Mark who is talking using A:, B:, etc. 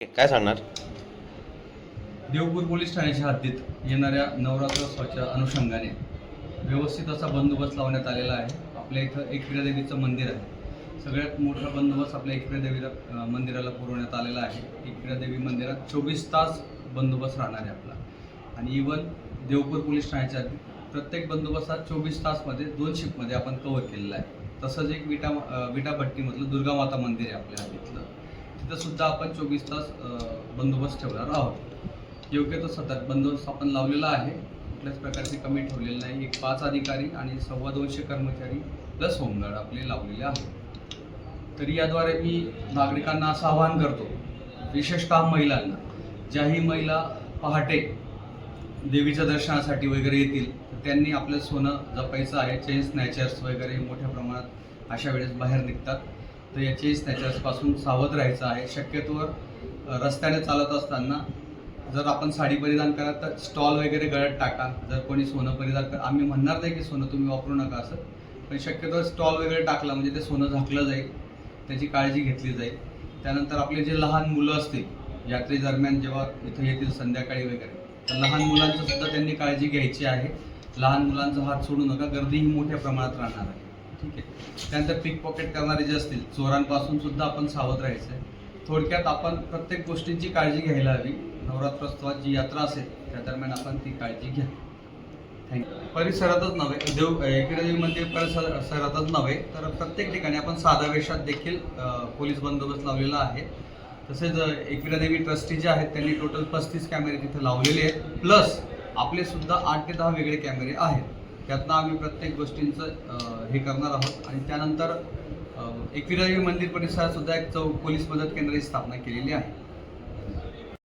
A: काय सांगणार?
B: देवपूर पोलीस ठाण्याच्या हद्दीत येणाऱ्या नवरात्रोत्सवाच्या अनुषंगाने व्यवस्थित असा बंदोबस्त लावण्यात आलेला आहे. आपल्या इथं एकविरा देवीचं मंदिर आहे. सगळ्यात मोठा बंदोबस्त आपल्या एकविरा देवीला मंदिराला पुरवण्यात आलेला आहे. एकविरा देवी मंदिरात चोवीस तास बंदोबस्त राहणार आहे आपला. आणि इवन देवपूर पोलीस ठाण्याच्या हद्दीत प्रत्येक बंदोबस्त चोवीस तासमध्ये दोन शिफ्टमध्ये आपण कव्हर केलेला आहे. तसंच एक विटा विटाभट्टीमधलं दुर्गा माता मंदिर आहे आपल्या हद्दीतलं. तिथं सुद्धा आपण चोवीस तास बंदोबस्त ठेवणार आहोत. योग्य तो सतत बंदोबस्त आपण लावलेला आहे. कुठल्याच प्रकारची कमी ठेवलेली नाही. एक पाच अधिकारी आणि सव्वा दोनशे कर्मचारी प्लस होमगार्ड आपले लावलेले आहेत. तरी याद्वारे मी नागरिकांना असं आवाहन करतो विशेषतः महिलांना? ज्याही महिला पहाटे देवीच्या दर्शनासाठी वगैरे येतील तर त्यांनी आपलं सोनं जपायचं आहे चेन स्नॅचर्स वगैरे मोठ्या प्रमाणात अशा वेळेस बाहेर निघतात. तर या त्याच्यापासून स्नॅचर्सपासून सावध राहायचं आहे. शक्यतोवर रस्त्याने चालत असताना जर आपण साडी परिधान करा तर स्टॉल वगैरे गळ्यात टाका. जर कोणी सोनं परिधान कर आम्ही म्हणणार नाही की सोनं तुम्ही वापरू नका असं. पण शक्यतो स्टॉल वगैरे टाकला म्हणजे ते सोनं झाकलं जाईल त्याची काळजी घेतली जाईल. त्यानंतर आपले जे लहान मुलं असतील यात्रेदरम्यान जेव्हा इथं येतील संध्याकाळी वगैरे तर लहान मुलांचं सुद्धा त्यांनी काळजी घ्यायची आहे. लहान मुलांचा हात सोडू नका गर्दी ही मोठ्या प्रमाणात राहणार आहे. ठीक आहे. त्यानंतर पिक पॉकेट करणारे जे असतील चोरांपासून सुद्धा आपण सावध राहायचं आहे थोडक्यात आपण प्रत्येक गोष्टींची काळजी घ्यायला हवी. नवरात्रोत्सवात जी यात्रा असेल त्या दरम्यान आपण ती काळजी घ्या. थँक्यू परिसरातच नव्हे देव इकडे देवी मंदिर परिसरातच नव्हे तर प्रत्येक ठिकाणी आपण साधा वेशात देखील पोलीस बंदोबस्त लावलेला आहे. तसेच एकविरा देवी ट्रस्टी जे आहेत त्यांनी टोटल पस्तीस कॅमेरे तिथे लावलेले आहेत. प्लस आपले सुद्धा आठ ते दहा वेगळे कॅमेरे आहेत. त्यातनं आम्ही प्रत्येक गोष्टींचं हे करणार आहोत. आणि त्यानंतर एकविरावी मंदिर परिसरात सुद्धा एक चौ पोलीस मदत केंद्राची स्थापना केलेली आहे.